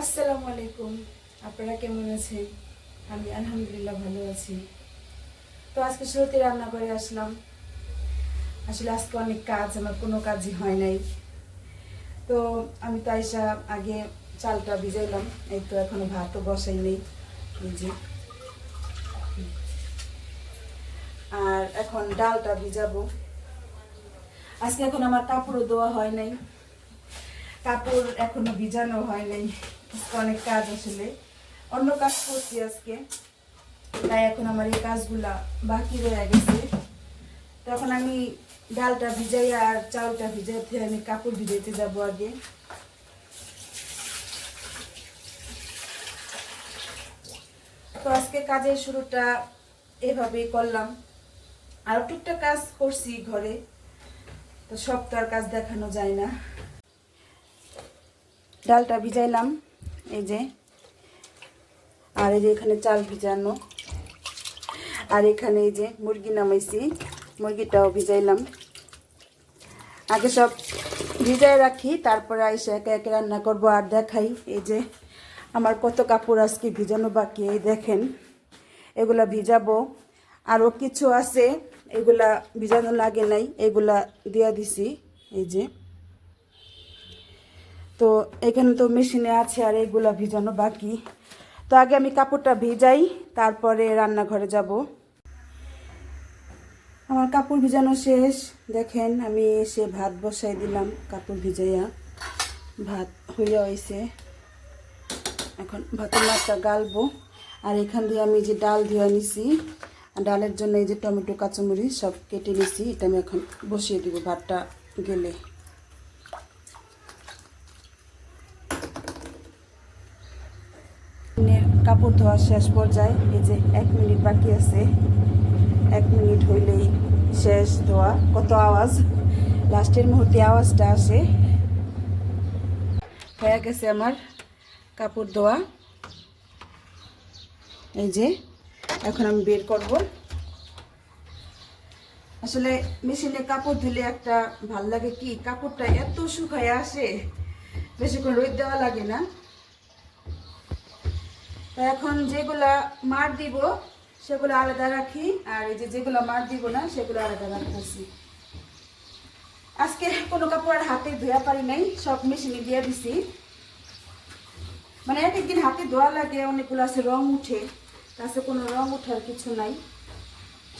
আসসালামু আলাইকুম। আপনারা কেমন আছেন? আমি আলহামদুলিল্লাহ ভালো আছি। তো আজকে শুরুতে রান্না করে আসলাম। আসলে আজকে অনেক কাজ, আমার কোনো কাজই হয় নাই। তো আমি তো আইসা আগে চালটা ভিজাইলাম, এই তো এখনও ভাতও বসাই নেই যে। আর এখন ডালটা ভিজাবো। আজকে এখন আমার কাপড়ও ধোয়া হয় নাই। কাপড় এখনও ভিজানো হয় নাই। অনেক কাজ আসলে। অন্য কাজ করছি আজকে। তাই এখন আমার এই কাজগুলা বাকি রয়ে গেছে। তখন আমি ডালটা ভিজাই আর চালটা ভিজাইতে আমি কাপড় ভিজাইতে যাব আগে। তো আজকে কাজের শুরুটা এভাবেই করলাম। আর টুকটাক কাজ করছি ঘরে। তো সব তো আর কাজ দেখানো যায় না। ডালটা ভিজাইলাম। এই যে। আর এই যে এখানে চাল ভিজানো। আর এখানে এই যে মুরগি নামাইছি, মুরগিটাও ভিজাইলাম। আগে সব ভিজাই রাখি, তারপরে এসে একে একে রান্না করব আর দেখাই। এই যে আমার কত কাপড় আজকে ভিজানো বাকি, এই দেখেন। এগুলা ভিজাবো। আরও কিছু আছে, এগুলা ভিজানো লাগে নাই, এগুলা দিয়া দিছি। এই যে তো এখানে তো মেশিনে আছে আর এগুলা ভিজানো বাকি। তো আগে আমি কাপড়টা ভিজাই, তারপরে রান্নাঘরে যাব। আমার কাপড় ভিজানো শেষ। দেখেন, আমি এসে ভাত বসাই দিলাম, কাপড় ভিজাইয়া। ভাত হইয়া হয়েছে এখন ভাতের মাছটা গালবো। আর এখান দিয়ে আমি যে ডাল ধুয়ে নিছি, ডালের জন্য এই যে টমেটো, কাঁচামরিচ সব কেটে নিছি, এটা আমি এখন বসিয়ে দিব ভাতটা গেলে। কাপড় ধোয়া শেষ পর্যায়ে এই যে এক মিনিট বাকি আছে, এক মিনিট হইলেই শেষ ধোয়া। কত আওয়াজ? লাস্টের মুহূর্তে আওয়াজটা আসে। হয়ে গেছে আমার কাপড় ধোয়া। এই যে, এখন আমি বের করব। আসলে মেশিনে কাপড় ধুলে একটা ভালো লাগে কি? কাপড়টা এত শুকায় আসে, বেশিক্ষণ রোদ দেওয়া লাগে না। তো এখন যেগুলা মার দিব, সেগুলো আলাদা রাখি, আর এই যে যেগুলো মার দিব না, সেগুলো আলাদা রাখতেছি। আজকে কোনো কাপড় আর হাতে ধোয়া পারি নাই, সব মেশিনে দিয়ে দিছি। মানে এক একদিন হাতে ধোয়া লাগে, অনেকগুলো আছে, রং উঠে। কাছে কোনো রং উঠার কিছু নাই,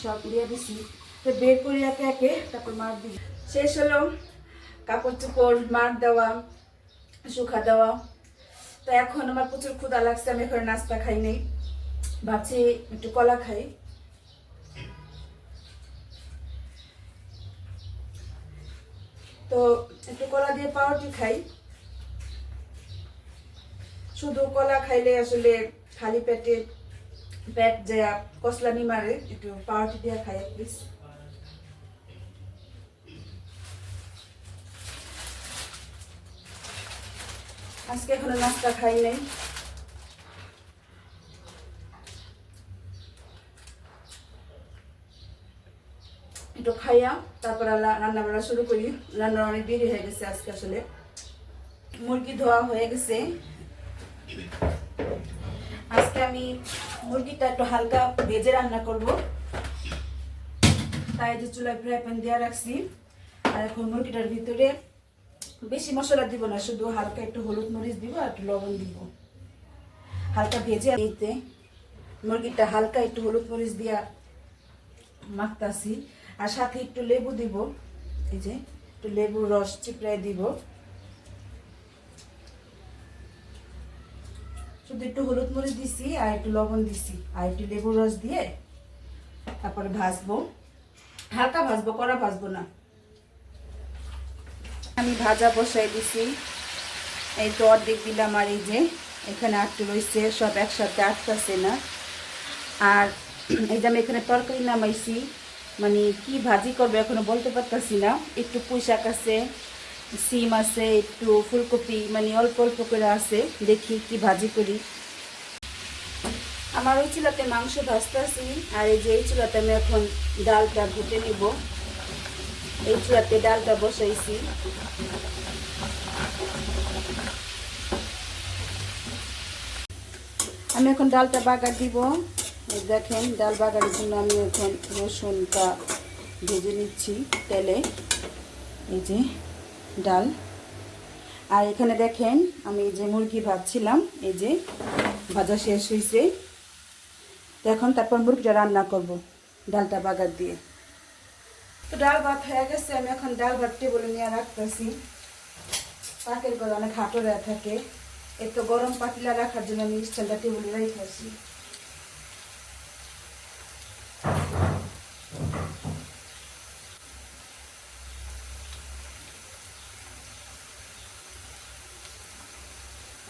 সব দিয়ে দিছি। তো বের করি একে একে, তারপর মার দিই। শেষ হলো, কাপড় চোপড় মার দেওয়া শুকা দেওয়া। তো এখন আমার প্রচুর ক্ষুদা লাগছে, আমি এখন নাস্তা খাই নেই। ভাবছি একটু কলা খাই। তো একটু কলা দিয়ে পাউরুটি খাই। শুধু কলা খাইলে আসলে খালি পেটে পেট যে কসলানি মারে, একটু পাউরুটি দিয়ে খাই প্লিজ আজকে এখনও নাস্তা খাই নাই। একটু খাইয়া তারপর রান্না বান্না শুরু করি। রান্না অনেক দেরি হয়ে গেছে আজকে আসলে। মুরগি ধোয়া হয়ে গেছে। আজকে আমি মুরগিটা একটু হালকা ভেজে রান্না করব। তাই যে চুলায় ফ্রাই প্যান দেওয়া রাখছি। আর এখন মুরগিটার ভিতরে বেশি মশলা দিব না, শুধু হালকা একটু হলুদ মরিচ দিব আর একটু লবণ দিব। হালকা ভেজে দিতে মুরগিটা হালকা একটু হলুদ মরিচ দিয়া মাখতাছি। আর সাথে একটু লেবু দিব, এই যে একটু লেবুর রস চিপড়াই দিব। শুধু একটু হলুদ মরিচ দিছি আর একটু লবণ দিছি, আর একটু লেবুর রস দিয়ে তারপরে ভাজবো। হালকা ভাজবো, কড়া ভাজবো না। আমি ভাজা বসাই দিছি। এই তো অর্ধেক দিলাম আর এই যে, এখানে আটটু রয়েছে সব একসাথে আটকাছে না। আর এই যে আমি এখানে তরকারি নামাইছি মানে কি ভাজি করব এখনও বলতে পারতাছি না। একটু পুঁই শাক আছে, সিম আছে, একটু ফুলকপি মানে অল্প অল্প করে আছে, দেখি কি ভাজি করি। আমার ওই চুলাতে মাংস ভাজতেছি, আর এই যে এই চুলাতে আমি এখন ডালটা ভুটে নিব। এই চুলাতে ডালটা বসাইছি। আমি এখন ডালটা বাগার দিব। দেখেন, ডাল বাগারের জন্য আমি এখন রসুনটা ভেজে নিচ্ছি তেলে। এই যে ডাল। আর এখানে দেখেন, আমি যে মুরগি ভাজছিলাম, এই যে ভাজা শেষ হয়েছে এখন তারপর মুরগিটা রান্না করব, ডালটা বাগার দিয়ে। তো ডাল ভাত হয়ে গেছে, আমি এখন ডাল ভাত টেবলে নিয়ে রাখতেছি। পাকের করে অনেক হাঁটো দেওয়া থাকে। এত গরম পাতিলা রাখার জন্য আমি স্ট্যান্ডটা টেবলে রেখেছি।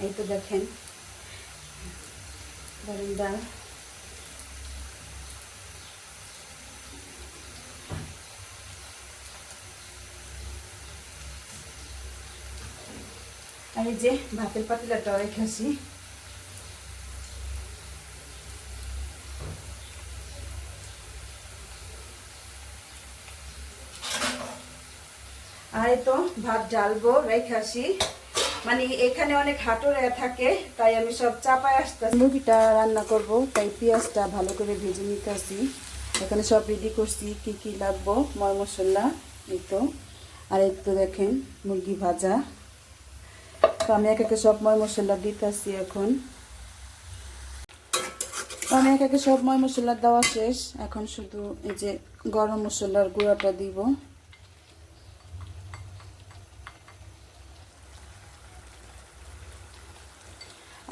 এই তো দেখেন, গরম ডাল। যে ভাতের পাতিলাটা রেখেছি আর তো ভাত ঢালবো রেখেছি মানে এখানে অনেক হাঁটো থাকে, তাই আমি সব চাপায় আসতে মুরগিটা রান্না করব, তাই পেঁয়াজটা ভালো করে ভেজে নিতেছি। এখানে সব রেডি করছি, কি কি লাগবো, ময় মশলা, এই তো। আর এই তো দেখেন, মুরগি ভাজা। তো আমি এক একে সব ময় মশলা দিতেছি এখন। তো আমি এক একে সব ময় মশলা দেওয়া শেষ। এখন শুধু এই যে গরম মশলার গুঁড়াটা দিব।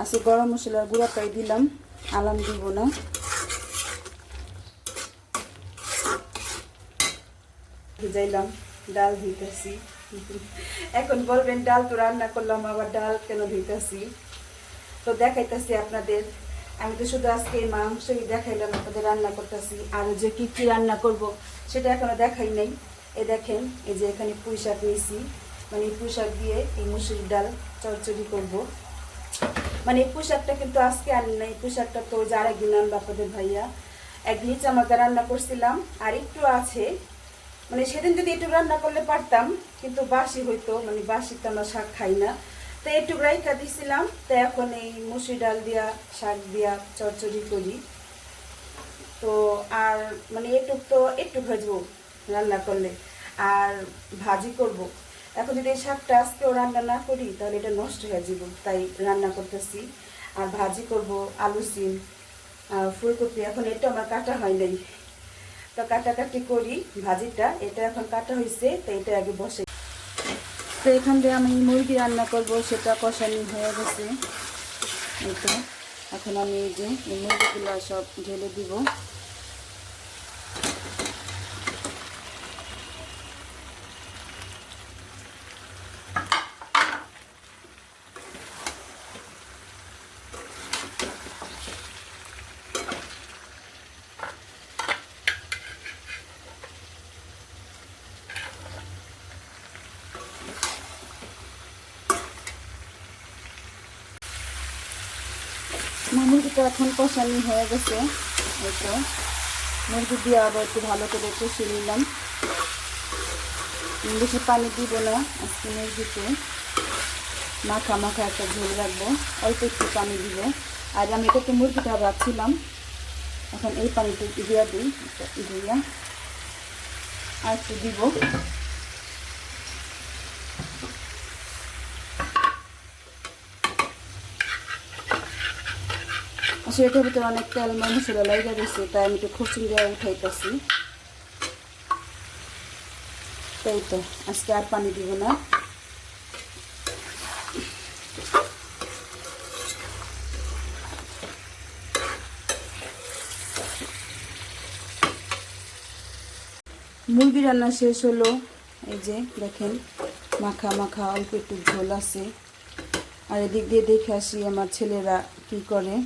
আজকে গরম মশলার গুঁড়াটাই দিলাম। আলাম দিব না। ভিজাইলাম, ডাল ধুইতেছি এখন বলবেন, ডাল তো রান্না করলাম, আবার ডাল কেন ধুইতেছি? তো দেখাইতেছি আপনাদের। আমি তো শুধু আজকে মাংসই দেখাইলাম, আপনাদের রান্না করতেছি, আর যে কি কি রান্না করব সেটা এখনও দেখাই নাই। এ দেখেন, এই যে এখানে পুঁই শাক নিয়েছি মানে পুঁই শাক দিয়ে এই মুসুরি ডাল চচ্চড়ি করব। মানে এই পোশাকটা কিন্তু আজকে আনি নাই পোশাকটা তো ওই যে আরেকদিন আনব আপনাদের ভাইয়া। একদিন চামাকা রান্না করছিলাম, আর একটু আছে মানে সেদিন যদি একটু রান্না করলে পারতাম, কিন্তু বাসি হইতো মানে বাসি তো আমরা শাক খাই না। তো একটু রাইকা দিছিলাম, তো এখন এই মুসুরি ডাল দিয়া, শাক দিয়া চচ্চড়ি করি। তো আর মানে এটুক তো একটু ভাজবো রান্না করলে, আর ভাজি করব। এখন যদি এই শাকটা আজকেও রান্না না করি, তাহলে এটা নষ্ট হয়ে যাব, তাই রান্না করতেছি। আর ভাজি করব আলু সিম ফুলকপি, এখন এটা আমার কাটা হয় নাই। তো কাটাকাটি করি ভাজিটা, এটা এখন কাটা হয়েছে তো এটা আগে বসে। তো এখান দিয়ে আমি মুরগি রান্না করব, সেটা কষানি হয়ে গেছে। এটা এখন আমি এই যে মুরগিগুলো সব ঢেলে দিব। মুরগিটা এখন কষানি হয়ে গেছে। এই তো। মুরগি দিয়ে আবার একটু ভালো করে কষিয়ে নিলাম। বেশি পানি দিব না, আজকে মুরগিতে। মাখা মাখা একটা ঝোল রাখব, অল্প একটু পানি দিব। আর আমি এটা তো মুরগিটা রাখছিলাম এখন এই পানিটা একটু দিয়া দিই দিয়া। আর একটু দিব। সেটার ভিতরে অনেক তেল মশলা লাগে গেছে তাই আমি একটু খুচুন দিয়ে উঠাইতেছি। তাই তো, আজকে আর পানি দিব না। মুরগি রান্না শেষ হলো, এই যে দেখেন, মাখা মাখা অল্প একটু ঝোল আছে। আর এদিক দিয়ে দেখে আসি আমার ছেলেরা কি করে।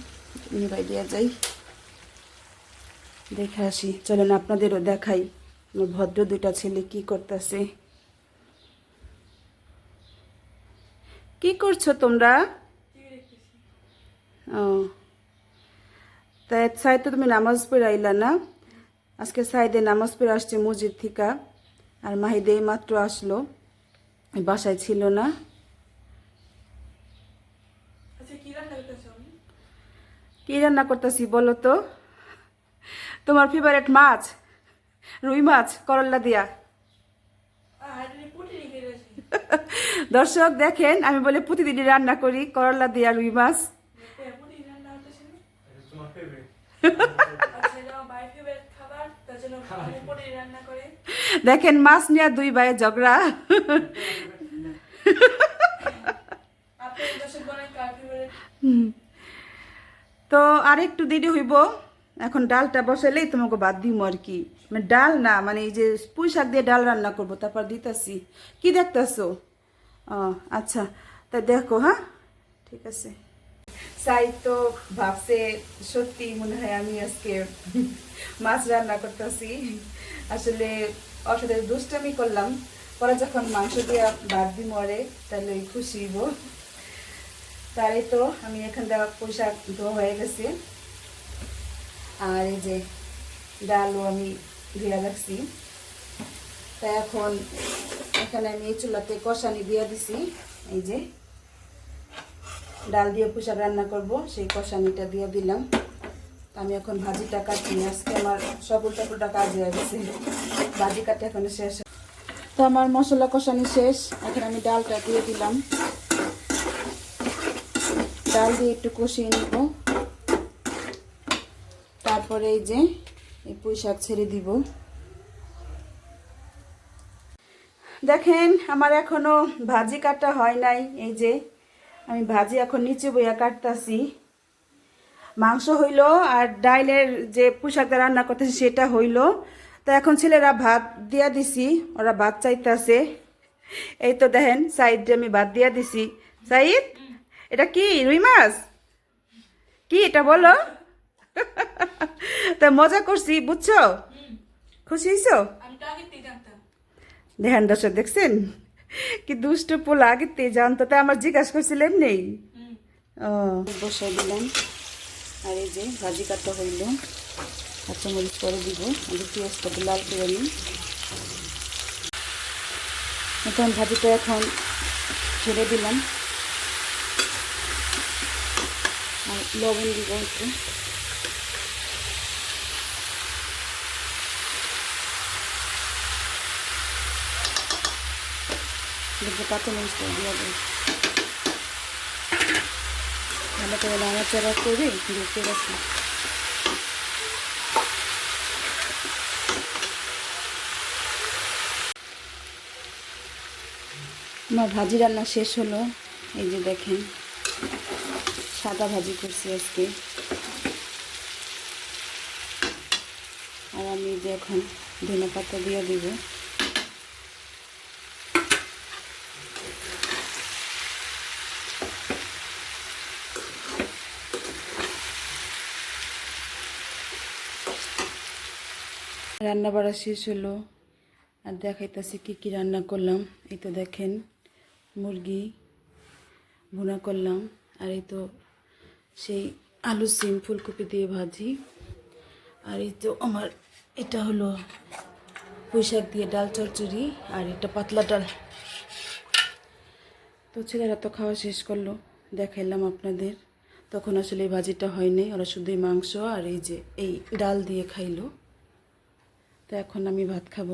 নিবাই দেওয়া যাই। দেখে আসি। চলেন আপনাদেরও দেখাই। ভদ্র দুটা ছেলে কি করতেছে। কি করছ তোমরা? ও। তাই সাইতে তুমি নামাজ পড়ে আইলা না? আজকে সাইদে নামাজ পড়ে আসছে মসজিদ থিকা। আর মাহিদে মাত্র আসলো। বাসায় ছিল না। কি রান্না করতেছি বলো তো? তোমার ফেভারিট মাছ? রুই মাছ করল্লা দিয়া। দর্শক দেখেন, আমি বলে প্রতিদিনই রান্না করি করল্লা দিয়া রুই মাছ। দেখেন, মাছ নিয়ে দুই ভাই ঝগড়া হুম। তো আর একটু দেরি হইব। এখন ডালটা বসালেই তোমাকে বাদ দিব আর কি। মানে ডাল না মানে এই যে পুঁই শাক দিয়ে ডাল রান্না করব, তারপর দিতেছি। কি দেখতেছো? আচ্ছা তা দেখো হ্যাঁ? ঠিক আছে। সাই তো ভাবছে, সত্যি মনে হয় আমি আজকে মাছ রান্না করতেছি। আসলে সাথে দুষ্টামি করলাম। পরে যখন মাংস দিয়ে বাদ দি মরে তাহলে খুশি হইব। তারই তো আমি এখান এখানটা পোশাক ধোয়া হয়ে গেছে। আর এই যে ডালও আমি ধুয়ে রাখছি। তা এখন এখানে আমি এই চুলাতে কষানি দিয়ে দিছি। এই যে ডাল দিয়ে পোশাক রান্না করব, সেই কষানিটা দিয়ে দিলাম। আমি এখন ভাজিটা কাটি, আজকে আমার সব উল্টা পুল্টা কাজ হয়ে গেছে ভাজি কাটা এখন শেষ। তো আমার মশলা কষানি শেষ, এখন আমি ডালটা দিয়ে দিলাম। ডাল দিয়ে একটু কষিয়ে নিব। তারপরে এই যে এই পুঁই শাক ছেড়ে দিব। দেখেন, আমার এখনও ভাজি কাটা হয় নাই। এই যে আমি ভাজি এখন নিচে বইয়া কাটতাছি। মাংস হইল আর ডাইলের যে পোশাকটা রান্না করতেছি সেটা হইল। তা এখন ছেলেরা ভাত দিয়া দিছি, ওরা ভাত চাইতেছে। এই তো দেখেন, সাইডে আমি ভাত দিয়া দিছি। সাইদ? এটা কি, রুই মাছ? কি এটা বলো? তা মজা করছি, বুঝছ? খুশি হইছো? দেখেন দর্শক, দেখছেন? কি দুষ্ট পোলা আগেতে জানতো, তাই আমার জিজ্ঞাসা করছিলেন নেই। ও, বসাই দিলাম। আর এই যে ভাজি কাটা হইল কাঁচামরিচ পরে দিব। আমি পেঁয়াজটাকে লাল করে নিই। এখন ভাজিটা এখন ছেড়ে দিলাম আর লবণ দিব একটু। দিয়ে দেবো। নাড়াচাড়া করে দেখতে রাখি আমার ভাজি রান্না শেষ হলো। এই যে দেখেন। সাদা ভাজি করছি আজকে। আর আমি যে এখন ধনে পাতা দিয়ে দিব। রান্না বাড়া শেষ হলো। আর দেখাইতেছি কী কী রান্না করলাম। এই তো দেখেন, মুরগি ভুনা করলাম। আর এই তো সেই আলু সিম, ফুলকপি দিয়ে ভাজি। আর এই তো আমার এটা হলো পুঁইশাক দিয়ে ডাল চচ্চড়ি আর এটা পাতলা ডাল। তো ছেলেরা তো খাওয়া শেষ করল, দেখাইলাম আপনাদের। তখন আসলে এই ভাজিটা হয়নি, ওরা শুধুই মাংস আর এই যে এই ডাল দিয়ে খাইলো। তো এখন আমি ভাত খাব।